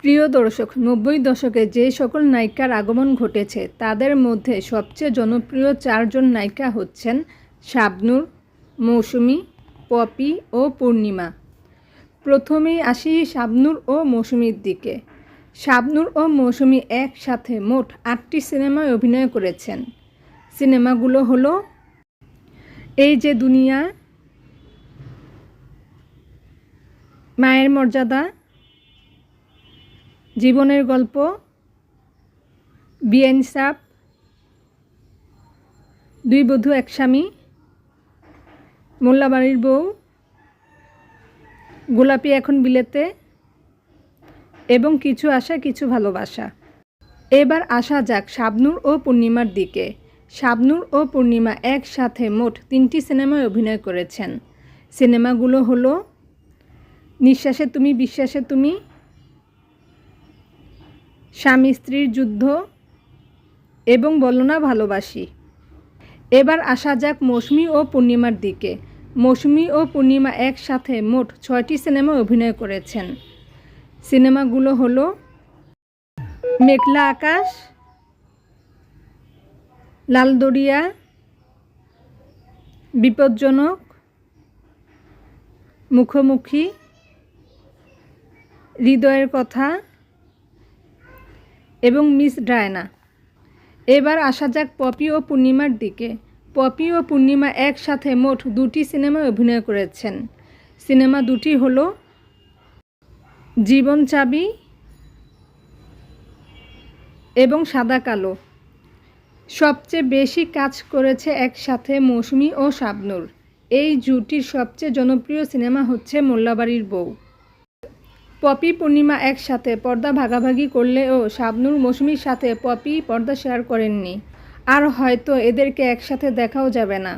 প্রিয় দর্শক, নব্বই দশকে যে সকল নায়িকার আগমন ঘটেছে, তাদের মধ্যে সবচেয়ে জনপ্রিয় চারজন নায়িকা হচ্ছেন শাবনূর, মৌসুমী, পপি ও পূর্ণিমা। প্রথমেই আসি শাবনূর ও মৌসুমীর দিকে। শাবনূর ও মৌসুমী একসাথে মোট আটটি সিনেমায় অভিনয় করেছেন। সিনেমাগুলো হলো এই যে দুনিয়া, মায়ের মর্যাদা জীবনের গল্প বিএন সাপ দুই বধূ, এক স্বামী মোল্লাবাড়ির বউ, গোলাপি এখন বিলেতে, এবং কিছু আশা, কিছু ভালোবাসা। এবার আসা যাক শাবনূর ও পূর্ণিমার দিকে। শাবনুর ও পূর্ণিমা একসাথে মোট তিনটি সিনেমায় অভিনয় করেছেন। সিনেমাগুলো হলো, নিঃশ্বাসে তুমি, বিশ্বাসে তুমি স্বামী স্ত্রীর যুদ্ধ এবং বলো না ভালোবাসি। এবার আসা যাক মৌসুমি ও পূর্ণিমার দিকে। মৌসুমি ও পূর্ণিমা একসাথে মোট ছয়টি সিনেমায় অভিনয় করেছেন। সিনেমাগুলো হলো মেঘলা আকাশ লাল দরিয়া বিপজ্জনক, মুখোমুখি, হৃদয়ের কথা এবং মিস ডায়না। এবার আসা যাক পপি ও পূর্ণিমার দিকে। পপি ও পূর্ণিমা একসাথে মোট দুটি সিনেমায় অভিনয় করেছেন। সিনেমা দুটি হল জীবন চাবি এবং সাদা কালো। সবচেয়ে বেশি কাজ করেছে একসাথে মৌসুমি ও শাবনুর। এই জুটির সবচেয়ে জনপ্রিয় সিনেমা হচ্ছে মোল্লাবাড়ির বউ। পপি পূর্ণিমা একসাথে পর্দা ভাগাভাগি করলেও শাবনুর মৌসুমীর সাথে পপি পর্দা শেয়ার করেননি। আর হয়তো এদেরকে একসাথে দেখাও যাবে না।